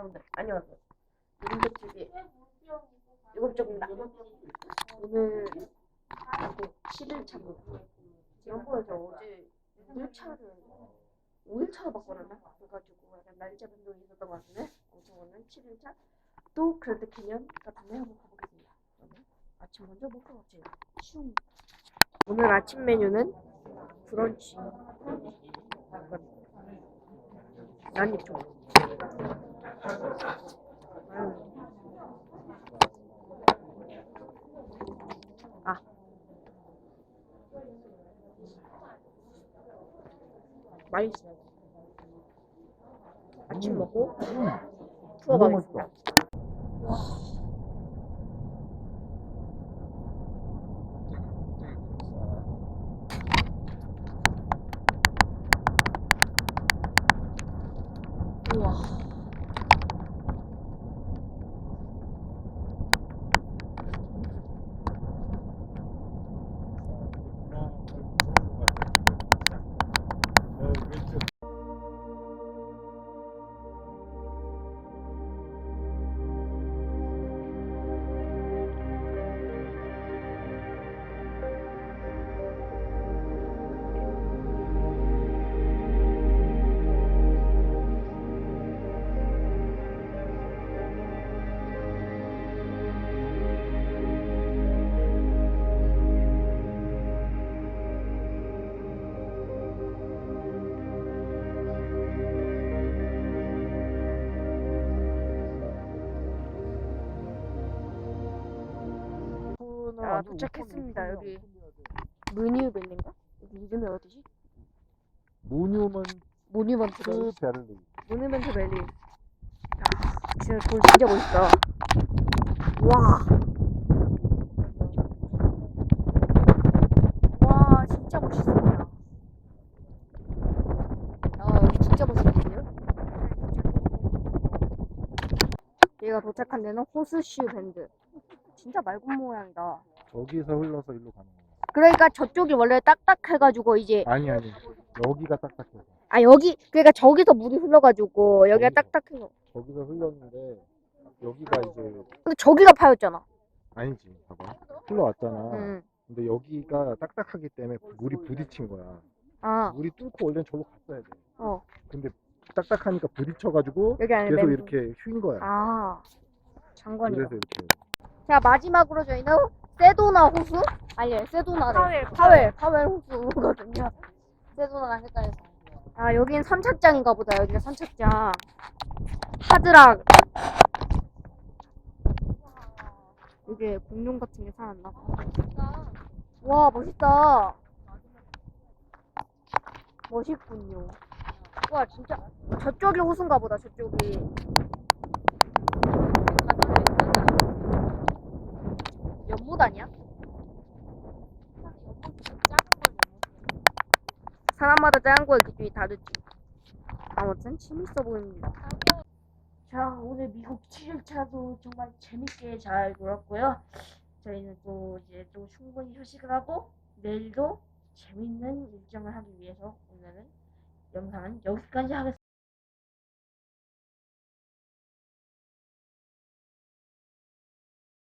여러분들 안녕하세요. 이름배TV 일곱 쪽입니다. 오늘 이거 7일차고 지난번에 저 어제 6일차를 5일차로 바꿔놨나? 그래가지고 약간 날짜 변동이 있었던 것 같은데 아무튼 오늘 7일차 또 그랜드 캐년 같은데 한번 가보겠습니다. 아침 먼저 먹고 가지. 쉬운 오늘 아침 메뉴는 브런치 난입 좀 아. 맛있어요. 아침 먹고 투어 너무 가겠습니다. 아, 도착했습니다. 여기? 여기 이름이 어디지? 모뉴먼트 모뉴먼트 벨리. 베를린. 모뉴먼트 벨리. 야, 진짜 돌 진짜 멋있다. 와. 와, 진짜 멋있습니다. 아, 여기 진짜 멋있는데요? 얘가 도착한 데는 호스슈 밴드. 진짜 맑은 모양이다. 저기서 흘러서 일로 가는 거야. 그러니까 저쪽이 원래 딱딱해가지고 이제 아니 아니. 여기가 딱딱해. 아 여기 그러니까 저기서 물이 흘러가지고 여기가 저기서. 딱딱해서 저기서 흘렀는데 여기가 이제 근데 저기가 파였잖아. 아니지. 봐봐. 흘러왔잖아. 응. 근데 여기가 딱딱하기 때문에 물이 부딪힌 거야. 아, 물이 뚫고 원래 저로 갔어야 돼. 어 근데 딱딱하니까 부딪혀가지고 여기 안에 계속 멘붕. 이렇게 휜 거야. 아 장관이다. 그래서 이렇게. 자 마지막으로 저희는 세도나 호수 아니 세도나래 파웰, 파웰 파웰 호수거든요. 세도나랑 헷갈려서. 아 여긴 선착장인가 보다. 여기가 선착장. 하드락. 이게 공룡 같은 게 살았나 봐. 와 멋있다. 멋있군요. 와 진짜 저쪽이 호수인가 보다. 저쪽이. 연못 아니야? 사람마다 작은 거에 기준이 다르지. 아무튼 재밌어 보입니다. 자 오늘 미국 7일차도 정말 재밌게 잘 놀았고요. 저희는 또 이제 또 충분히 휴식을 하고 내일도 재밌는 일정을 하기 위해서 오늘은 영상은 여기까지 하겠습니다.